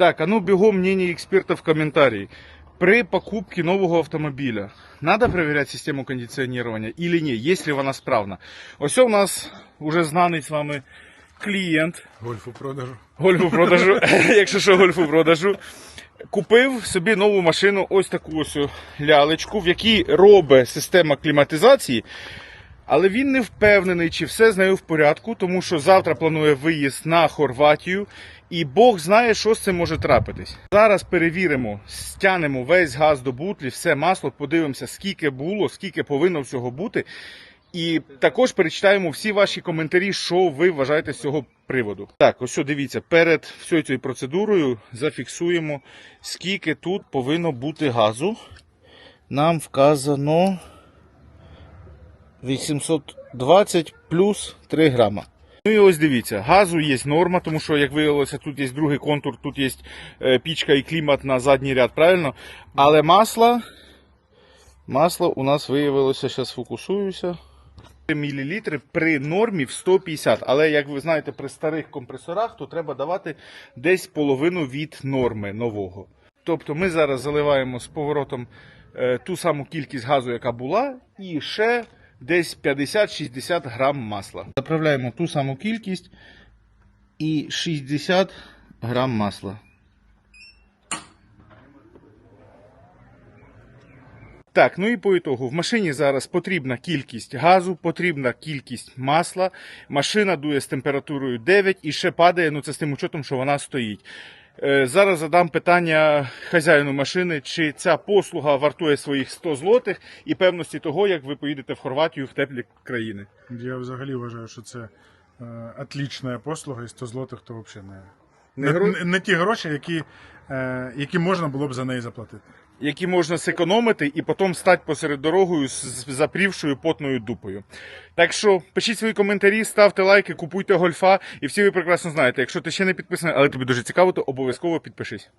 Так, а ну бегом мнение экспертов в комментарии. При покупке нового автомобиля надо проверять систему кондиционирования или не, если вона справна. Ось у нас уже знаний з вами клієнт Гольфу продажу. гольфу продажу, якщо що гольфу продажу. Купив собі нову машину, ось таку ось лялечку, в якій робить система кліматизації. Але він не впевнений, чи все з нею в порядку, тому що завтра планує виїзд на Хорватію, і Бог знає, що з цим може трапитись. Зараз перевіримо, стянемо весь газ до бутлі, все масло, подивимося, скільки було, скільки повинно всього бути. І також перечитаємо всі ваші коментарі, що ви вважаєте з цього приводу. Так, ось дивіться, перед всією цією процедурою зафіксуємо, скільки тут повинно бути газу. Нам вказано 820 плюс 3 грама. Ну і ось дивіться, газу є норма, тому що, як виявилося, тут є другий контур, тут є е, пічка і клімат на задній ряд, правильно? Але масло, масло у нас виявилося, зараз фокусуюся. Мілілітри при нормі в 150, але як ви знаєте, при старих компресорах то треба давати десь половину від норми нового. Тобто ми зараз заливаємо з поворотом е, ту саму кількість газу, яка була, і ще десь 50-60 грам масла. Заправляємо ту саму кількість і 60 грам масла. Так, ну і по ітогу, в машині зараз потрібна кількість газу, потрібна кількість масла. Машина дує з температурою 9 і ще падає, ну це з тим учетом, що вона стоїть. Е, Зараз задам питання хазяїну машини, чи ця послуга вартує своїх 100 злотих і певності того, як ви поїдете в Хорватію в теплі країни. Я взагалі вважаю, що це е, отлічна послуга і 100 злотих то взагалі не, Не не, не ті гроші, які, е, які можна було б за неї заплатити. Які можна зекономити і потім стати посеред дорогою з запрівшою потною дупою. Так що пишіть свої коментарі, ставте лайки, купуйте гольфа, і всі ви прекрасно знаєте, якщо ти ще не підписаний, але тобі дуже цікаво, то обов'язково підпишись.